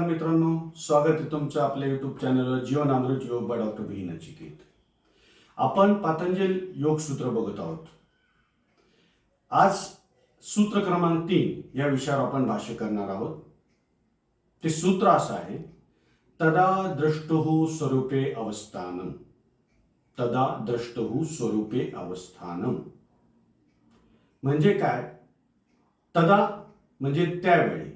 नमस्कार मित्रांनो स्वागत आहे तुमचं आपल्या युट्यूब चॅनलवर जीवन अमृत योग बाय डॉक्टर बी नचिकेत आपण पातंजल योग सूत्र बघत आहोत. आज सूत्र क्रमांक तीन या विषयावर आपण भाष्य करणार आहोत. ते सूत्र असं आहे तदा द्रष्टुः स्वरूपे अवस्थानम तदा द्रष्टुः स्वरूपे अवस्थानम म्हणजे काय? तदा म्हणजे त्यावेळी.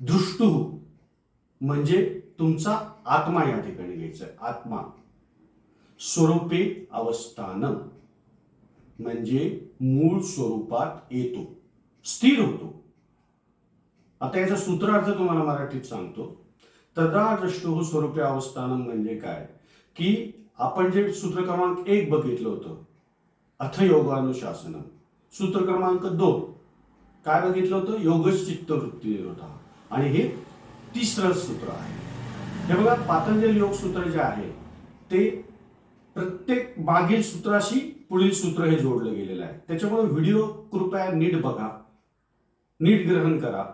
दृष्टू म्हणजे तुमचा आत्मा या ठिकाणी घ्यायचा आहे. आत्मा. स्वरूपे अवस्थान. म्हणजे मूळ स्वरूपात येतो. स्थिर होतो. आता याचा सूत्रार्थ तुम्हाला मराठीत सांगतो. तदा दृष्टू स्वरूपे अवस्थान म्हणजे काय? की आपण जे सूत्र क्रमांक एक बघितलं होतं. अथ योगानुशासन सूत्र क्रमांक दोन. काय बघितलं होतं? योगच चित्तवृत्ती निरोधा आणि हे तिसरं सूत्र आहे. हे बघा पातंजल योग सूत्र जे आहे ते प्रत्येक मागील सूत्राशी पुढील सूत्र हे जोडलं गेलेलं आहे. त्याच्यामुळे व्हिडिओ कृपया नीट बघा नीट ग्रहण करा.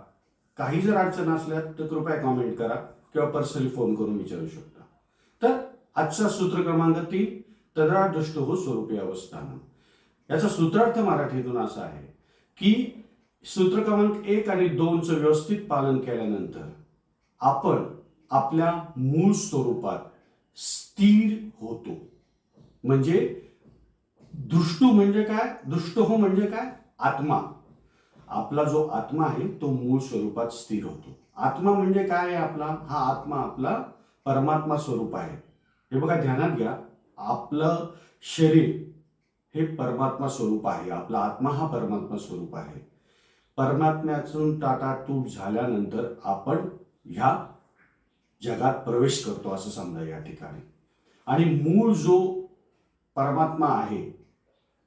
काही जर अडचण असल्या तर कृपया कॉमेंट करा किंवा पर्सनली फोन करून विचारू शकता. तर आजचा सूत्र क्रमांक तीन तद्रा दृष्ट हो स्वरूपी अवस्थान. याचा सूत्रार्थ मराठीतून असा आहे की सूत्र क्रमांक एक आणि दोनचं व्यवस्थित पालन केल्यानंतर आपण आपल्या मूळ स्वरूपात स्थिर होतो. म्हणजे दृष्टू म्हणजे काय? दृष्ट हो म्हणजे काय? आत्मा. आपला जो आत्मा आहे तो मूळ स्वरूपात स्थिर होतो. आत्मा म्हणजे काय आहे आपला? हा आत्मा आपला परमात्मा स्वरूप आहे. हे बघा ध्यानात घ्या. आपलं शरीर हे परमात्मा स्वरूप आहे. आपला आत्मा हा परमात्मा स्वरूप आहे. परमात्म्यातून ताटातूट झाल्यानंतर आपण ह्या जगात प्रवेश करतो असं समजा या ठिकाणी. आणि मूळ जो परमात्मा आहे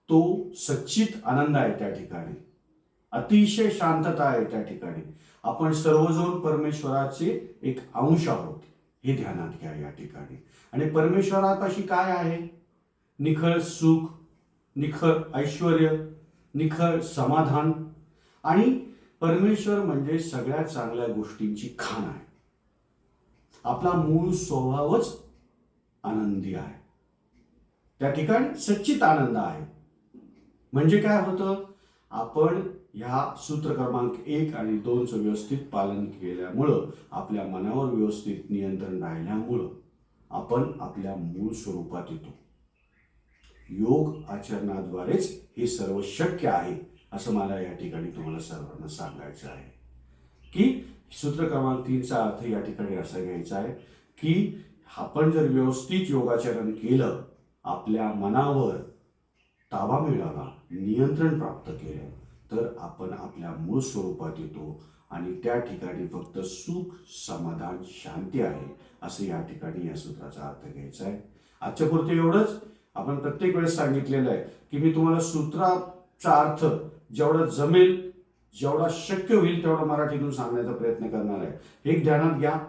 तो सच्चित आनंद आहे त्या ठिकाणी. अतिशय शांतता आहे त्या ठिकाणी. आपण सर्वजण परमेश्वराचे एक अंश आहोत हे ध्यानात घ्या या ठिकाणी. आणि परमेश्वरापाशी काय आहे? निखळ सुख निखळ ऐश्वर निखळ समाधान आणि परमेश्वर म्हणजे सगळ्या चांगल्या गोष्टींची खाण आहे. आपला मूळ स्वभावच आनंदी आहे. त्या ठिकाणी सच्चित आनंद आहे. म्हणजे काय होतं? आपण ह्या सूत्र क्रमांक एक आणि दोनचं व्यवस्थित पालन केल्यामुळं आपल्या मनावर व्यवस्थित नियंत्रण राहिल्यामुळं आपण आपल्या मूळ स्वरूपात येतो. योग आचरणाद्वारेच हे सर्व शक्य आहे. असं मला या ठिकाणी तुम्हाला सर्वांना सांगायचं आहे. की सूत्र क्रमांक तीनचा अर्थ या ठिकाणी असा घ्यायचा आहे की आपण जर व्यवस्थित योगाचरण केलं आपल्या मनावर ताबा मिळाला नियंत्रण प्राप्त केलं तर आपण आपल्या मूळ स्वरूपात येतो आणि त्या ठिकाणी फक्त सुख समाधान शांती आहे असं या ठिकाणी या सूत्राचा अर्थ घ्यायचा आहे. आजच्या पुरते एवढंच. आपण प्रत्येक वेळेस सांगितलेलं आहे की मी तुम्हाला चा अर्थ जेवढा जमेल जेवढा शक्य होईल तेवढा मराठीतून सांगण्याचा प्रयत्न करणार आहे. हे एक ध्यानात घ्या.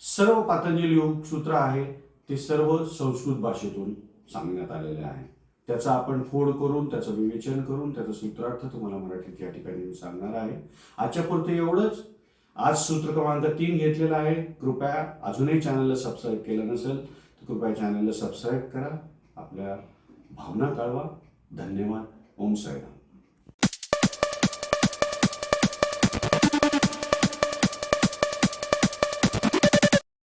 सर्व पातंजली योग सूत्र आहे ते सर्व संस्कृत भाषेतून सांगण्यात आलेले आहे. त्याचा आपण फोड करून त्याचं विवेचन करून त्याचा सूत्रार्थ तुम्हाला मराठीत या ठिकाणी मी सांगणार आहे. आजच्या पुरते एवढंच. आज सूत्र क्रमांक तीन घेतलेला आहे. कृपया अजूनही चॅनलला सबस्क्राईब केलं नसेल तर कृपया चॅनलला सबस्क्राईब करा. आपल्या भावना कळवा. धन्यवाद. ओम साईराम.